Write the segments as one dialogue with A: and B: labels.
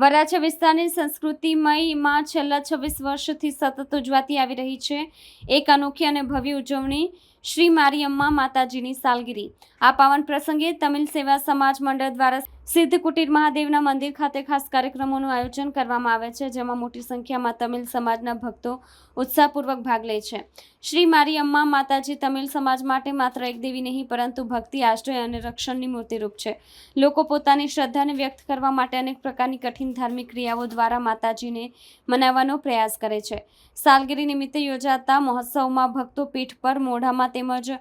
A: વરાછા વિસ્તારની સંસ્કૃતિમયમાં છેલ્લા છવ્વીસ વર્ષથી સતત ઉજવાતી આવી રહી છે. એક અનોખી અને ભવ્ય ઉજવણી શ્રી મારિયમ્મા માતાજીની સાલગીરી. આ પાવન પ્રસંગે તમિલ સેવા સમાજ મંડળ દ્વારા સિદ્ધ કુટીર મહાદેવના મંદિર ખાતે ખાસ કાર્યક્રમોનું આયોજન કરવામાં આવે છે, જેમાં મોટી સંખ્યામાં તમિલ સમાજના ભક્તો ઉત્સાહપૂર્વક ભાગ લે છે. શ્રી મારી અમ્મા માતાજી તમિલ સમાજ માટે માત્ર એક દેવી નહીં, પરંતુ ભક્તિ, આશ્રય અને રક્ષણની મૂર્તિરૂપ છે. લોકો પોતાની શ્રદ્ધાને વ્યક્ત કરવા માટે અનેક પ્રકારની કઠિન ધાર્મિક ક્રિયાઓ દ્વારા માતાજીને મનાવવાનો પ્રયાસ કરે છે. સાલગીરી નિમિત્તે યોજાતા મહોત્સવમાં ભક્તો પીઠ પર મોઢામાં તેમજ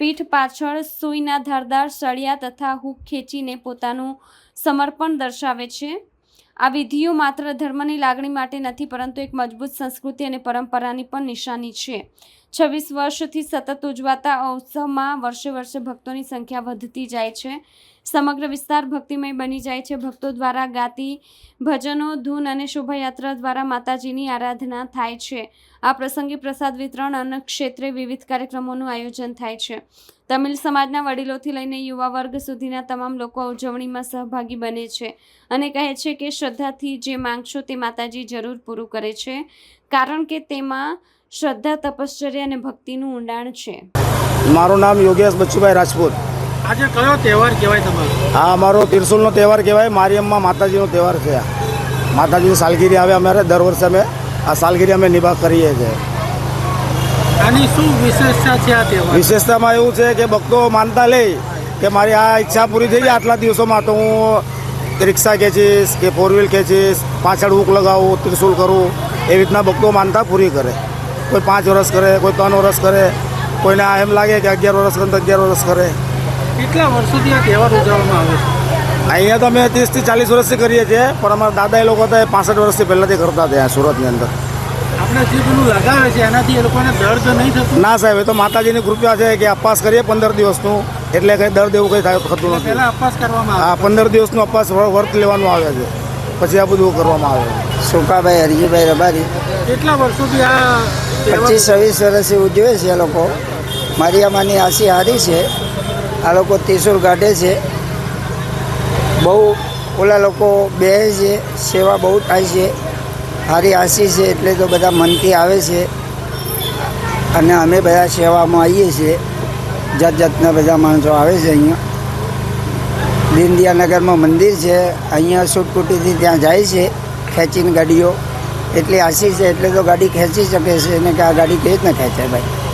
A: પીઠ પાછળ સૂઈના ધારદાર સળિયા તથા હૂક ખેંચીને પોતાનું સમર્પણ દર્શાવે છે. આ વિધિઓ માત્ર ધર્મની લાગણી માટે નથી, પરંતુ એક મજબૂત સંસ્કૃતિ અને પરંપરાની પણ નિશાની છે. છવ્વીસ વર્ષથી સતત ઉજવાતા ઉત્સવમાં વર્ષે વર્ષે ભક્તોની સંખ્યા વધતી જાય છે. સમગ્ર વિસ્તાર ભક્તિમય બની જાય છે. ભક્તો દ્વારા ગાતી ભજનો, ધૂન અને શોભાયાત્રા દ્વારા માતાજીની આરાધના થાય છે. આ પ્રસંગે પ્રસાદ વિતરણ અન્ન ક્ષેત્રે વિવિધ કાર્યક્રમોનું આયોજન થાય છે. તમિલ સમાજના વડીલોથી લઈને યુવા વર્ગ સુધીના તમામ લોકો ઉજવણીમાં સહભાગી બને છે અને કહે છે કે શ્રદ્ધાથી જે માંગશો તે માતાજી જરૂર પૂરું કરે છે, કારણ કે તેમાં શ્રદ્ધા, તપશ્ચર્યા અને ભક્તિનું ઊંડાણ છે.
B: મારું નામ યોગેશ બચ્ચુભાઈ રાજપૂત.
C: આજે કયો તહેવાર કહેવાય તમારો?
B: હા અમારો તિરસુલનો તહેવાર કહેવાય. મારીઅમ્મા માતાજીનો તહેવાર છે આ. માતાજીની સાલગીરી આવે અમારે દર વર્ષે અમે આ સાલગીરી અમે નિભાવ કરીએ છીએ
C: આની શું વિશેષતા છે આ તહેવાર
B: વિશેષતામાં એવું છે કે ભક્તો માનતા લે કે મારી આ ઈચ્છા પૂરી થઈ જાય આટલા દિવસોમાં તો હું રિક્ષા ખેંચીશ કે ફોર વ્હીલ ખેંચીશ પાછળ હુક લગાવું ત્રિશુલ કરું એ રીતના ભક્તો માનતા પૂરી કરે. કોઈ પાંચ વર્ષ કરે કોઈ ત્રણ વર્ષ કરે કોઈને આ એમ લાગે કે અગિયાર વર્ષ કરે તો અગિયાર વર્ષ કરે.
C: કેટલા વર્ષોથી આ તહેવાર ઉજવવામાં આવે છે?
B: અહીંયા તો અમે ત્રીસથી ચાલીસ વર્ષથી કરીએ છીએ પણ અમારા દાદા એ લોકો હતા એ પાસઠ વર્ષથી પહેલાંથી કરતા હતા સુરતની અંદર.
C: આપણે જે પેલું લગાવે છે એનાથી એ લોકોને દર્દ નહીં થતું?
B: ના સાહેબ એ તો માતાજીની કૃપા છે કે અપવાસ કરીએ પંદર દિવસનું એટલે કંઈ દર્દ એવું કંઈ થાય થતું નથી.
C: પહેલા અપવાસ કરવામાં
B: આ
C: આવે
B: પંદર દિવસનું અપવાસ વર- વર્ત લેવાનું આવે છે પછી આ બધું કરવામાં આવે છે.
D: સુકાભાઈ હરજીભાઈ રબારી.
C: કેટલા વર્ષોથી આ
D: પચીસ છવ્વીસ વર્ષથી ઉજવે છે એ લોકો. મારિયામાની આશી હારી છે. આ લોકો ત્રિશુલ કાઢે છે. બહુ ઓલા લોકો બે છે, સેવા બહુ થાય છે. સારી આશી છે એટલે તો બધા મનથી આવે છે. અને અમે બધા સેવામાં આવીએ છીએ. જાત જાતના બધા માણસો આવે છે અહીંયા. દીનદયાનગરમાં મંદિર છે. અહીંયા સુટકુટીથી ત્યાં જાય છે ખેંચીને ગાડીઓ. એટલી આશી છે, એટલે તો ગાડી ખેંચી શકે છે અને કે આ ગાડી કેવી રીતના ખેંચાય ભાઈ?